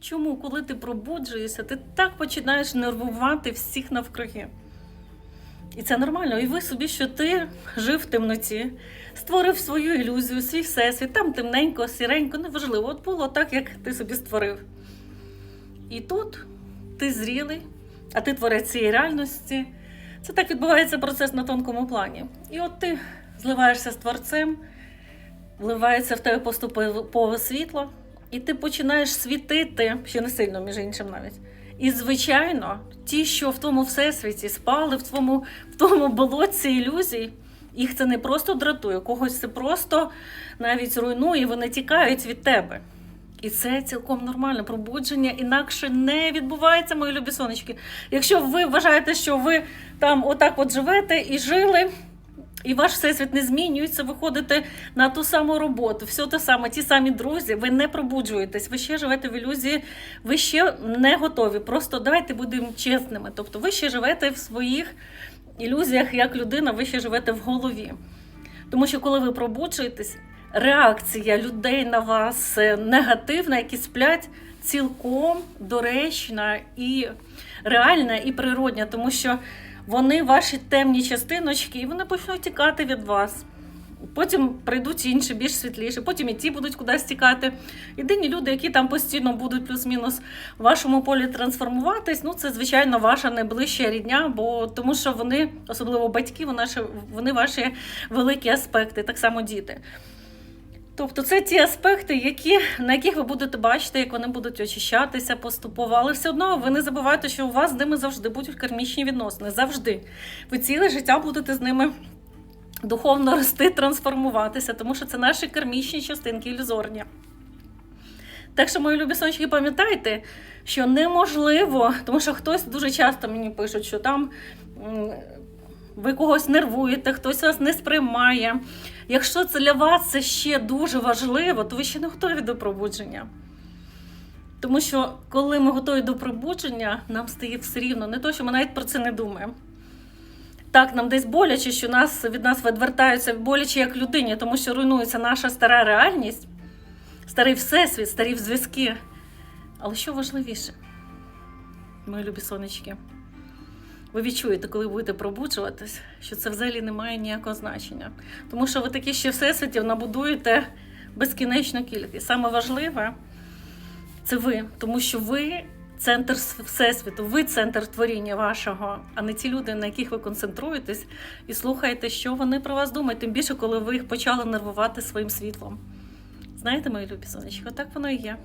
Чому, коли ти пробуджуєшся, ти так починаєш нервувати всіх навкруги? І це нормально. Уяви собі, що ти жив в темноті, створив свою ілюзію, свій всесвіт, там темненько, сіренько, неважливо. От було так, як ти собі створив. І тут ти зрілий, а ти творець цієї реальності. Це так відбувається процес на тонкому плані. І от ти зливаєшся з творцем, вливається в тебе поступове світло, і ти починаєш світити, ще не сильно, між іншим навіть. І, звичайно, ті, що в тому всесвіті спали, в тому, в тому болотці ілюзій, їх це не просто дратує, когось це просто навіть руйнує, вони тікають від тебе. І це цілком нормально. Пробудження інакше не відбувається, мої любі сонечки. Якщо ви вважаєте, що ви там отак от живете і жили, і ваш всесвіт не змінюється, ви ходите на ту саму роботу, все те саме, ті самі друзі, ви не пробуджуєтесь, ви ще живете в ілюзії, ви ще не готові. Просто давайте будемо чесними. Тобто ви ще живете в своїх ілюзіях як людина, ви ще живете в голові. Тому що коли ви пробуджуєтесь, реакція людей на вас е, негативна, які сплять, цілком доречна і реальна і природня, тому що вони ваші темні частиночки, і вони почнуть тікати від вас. Потім прийдуть інші, більш світліші, потім і ті будуть кудись тікати. Єдині люди, які там постійно будуть плюс-мінус в вашому полі трансформуватись, ну це звичайно ваша найближча рідня, бо тому що вони, особливо батьки, вони, ваші великі аспекти, так само діти. Тобто це ті аспекти, які, на яких ви будете бачити, як вони будуть очищатися поступово. Але все одно ви не забувайте, що у вас з ними завжди будуть кармічні відносини. Завжди. Ви ціле життя будете з ними духовно рости, трансформуватися, тому що це наші кармічні частинки ілюзорні. Так що, мої любі сонечки, пам'ятайте, що неможливо, тому що хтось дуже часто мені пишуть, що там ви когось нервуєте, хтось вас не сприймає. Якщо це для вас це ще дуже важливо, то ви ще не готові до пробудження. Тому що коли ми готові до пробудження, нам стає все рівно, не то, що ми навіть про це не думаємо. Так, нам десь боляче, що нас, від нас відвертаються боляче як людині, тому що руйнується наша стара реальність, старий всесвіт, старі зв'язки. Але що важливіше, мої любі сонечки, ви відчуєте, коли будете пробуджуватись, що це взагалі не має ніякого значення. Тому що ви такі ще всесвітів набудуєте безкінечну кількість. Саме важливе це ви, тому що ви центр всесвіту, ви центр творіння вашого, а не ті люди, на яких ви концентруєтесь і слухаєте, що вони про вас думають, тим більше, коли ви їх почали нервувати своїм світлом. Знаєте, мої любі сонечки, так воно і є.